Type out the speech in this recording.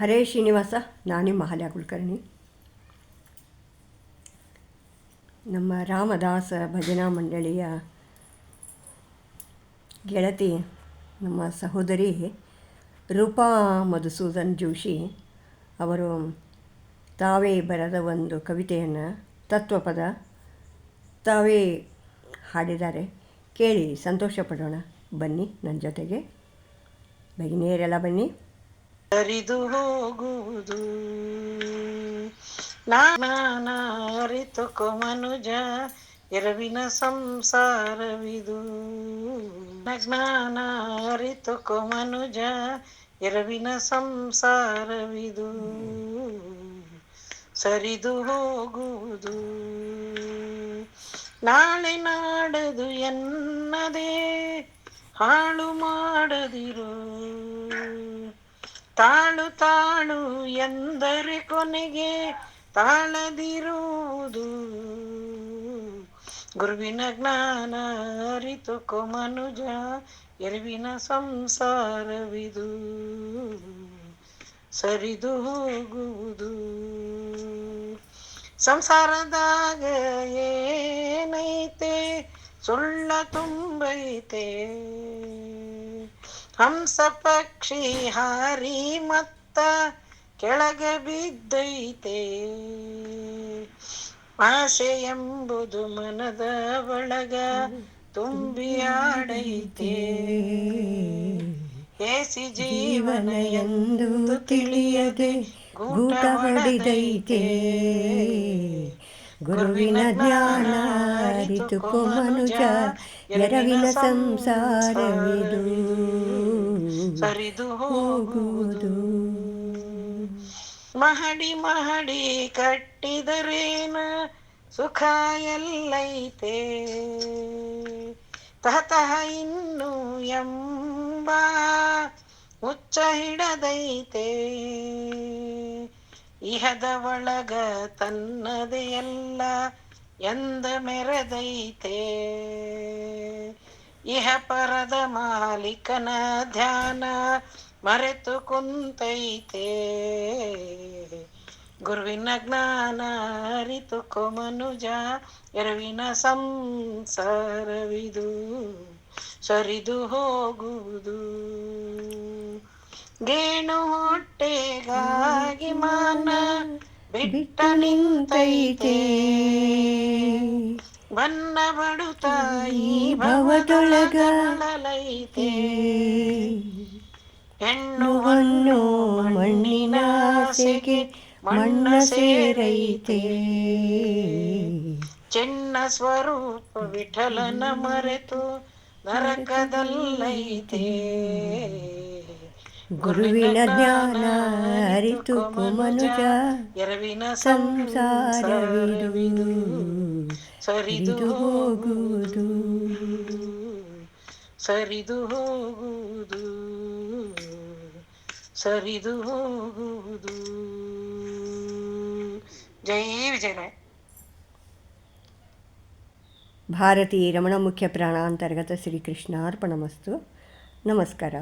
ಹರೇ ಶ್ರೀನಿವಾಸ, ನಾನೇ ಮಹಾಲಯ ಕುಲಕರ್ಣಿ. ನಮ್ಮ ರಾಮದಾಸ ಭಜನಾ ಮಂಡಳಿಯ ಗೆಳತಿ ನಮ್ಮ ಸಹೋದರಿ ರೂಪಾ ಮಧುಸೂದನ್ ಜೋಶಿ ಅವರು ತಾವೇ ಬರೆದ ಒಂದು ಕವಿತೆಯನ್ನು, ತತ್ವಪದ ತಾವೇ ಹಾಡಿದ್ದಾರೆ. ಕೇಳಿ ಸಂತೋಷ ಪಡೋಣ ಬನ್ನಿ ನನ್ನ ಜೊತೆಗೆ. ಬಗಿನಿಯರೆಲ್ಲ ಬನ್ನಿ. ಹರಿದು ಹೋಗುವುದು. ನಾನ ಅರಿತುಕೊ ಮನುಜ ಎರವಿನ ಸಂಸಾರವಿದು. ಜ್ಞಾನ ಅರಿತುಕೊ ಮನುಜ ಎರವಿನ ಸಂಸಾರವಿದು. ಸರಿದು ಹೋಗುವುದು. ನಾಳೆ ನಾಡದು ಎನ್ನದೇ, ಹಾಳು ಮಾಡದಿರು ತಾಳು ತಾಳು ಎಂದರೆ ಕೊನೆಗೆ ತಾಳದಿರುವುದು. ಗುರುವಿನ ಜ್ಞಾನ ಅರಿತು ಮನುಜ ಎರುವಿನ ಸಂಸಾರವಿದು. ಸರಿದು ಹೋಗುವುದು. ಸಂಸಾರದಾಗ ಏನೈತೆ? ಸುಳ್ಳ ತುಂಬೈತೆ. ಹಂಸ ಪಕ್ಷಿ ಹಾರಿ ಮತ್ತ ಕೆಳಗೆ ಬಿದ್ದೈತೆ. ಆಸೆ ಎಂಬುದು ಮನದ ಒಳಗ ತುಂಬಿ ಆಡೈತೆ. ಏಸಿ ಜೀವನ ಎಂದು ತಿಳಿಯದೆ ಗೂಟ ಹೊಡೆದೈತೆ. ಗುರುವಿನ ಜ್ಞಾನ ಅರಿತುಕೋ ಮನುಜ, ಎರವಿನ ಸಂಸಾರವಿದು. ಸರಿದು ಹೋಗುವುದು. ಮಹಡಿ ಮಹಡಿ ಕಟ್ಟಿದರೇನ? ಸುಖ ಎಲ್ಲೈತೆ. ತಹತಹ ಇನ್ನು ಎಂಬ ಹುಚ್ಚ ಹಿಡದೈತೆ. ಇಹದ ಒಳಗ ತನ್ನದೇ ಎಲ್ಲ ಎಂದ ಮೆರೆದೈತೆ. ಇಹ ಪರದ ಮಾಲೀಕನ ಧ್ಯಾನ ಮರೆತು ಕುಂತೈತೆ. ಗುರುವಿನ ಜ್ಞಾನ ಅರಿತು ಮನುಜ ಎರವಿನ ಸಂಸಾರವಿದು, ಸರಿದು ಹೋಗುವುದು. ಗೇಣು ಹೊಟ್ಟೆಗಾಗಿ ಮಾನ ಬಿಟ್ಟ ನಿಂತೈತೆ. ಬನ್ನ ಬಡುತ್ತಾಯಿ ಮಲೈತೆ ಹೆಣ್ಣು ಹೆಣ್ಣು ಮಣ್ಣಿನ ಆಸೆಗೆ ಮಣ್ಣ ಸೇರೈತೆ. ಚೆನ್ನ ಸ್ವರೂಪ ವಿಠಲನ ಮರೆತು ನರಕದಲ್ಲೈತೆ. ಗುರುವಿನ ಜ್ಞಾನ ಅರಿತು ಮನುಜ ಎರವಿನ ಸಂಸಾರವಿರುವುದು ಸರಿದು ಹೋಗುವುದು. ಸರಿದು ಹೋಗುವುದು ಸರಿದು ಹೋಗುವುದು. ಜೈ ವಿಜಯ ಭಾರತೀಯ ರಮಣ ಮುಖ್ಯ ಪ್ರಾಣಾಂತರ್ಗತ ಶ್ರೀಕೃಷ್ಣಾರ್ಪಣಮಸ್ತು. ನಮಸ್ಕಾರ.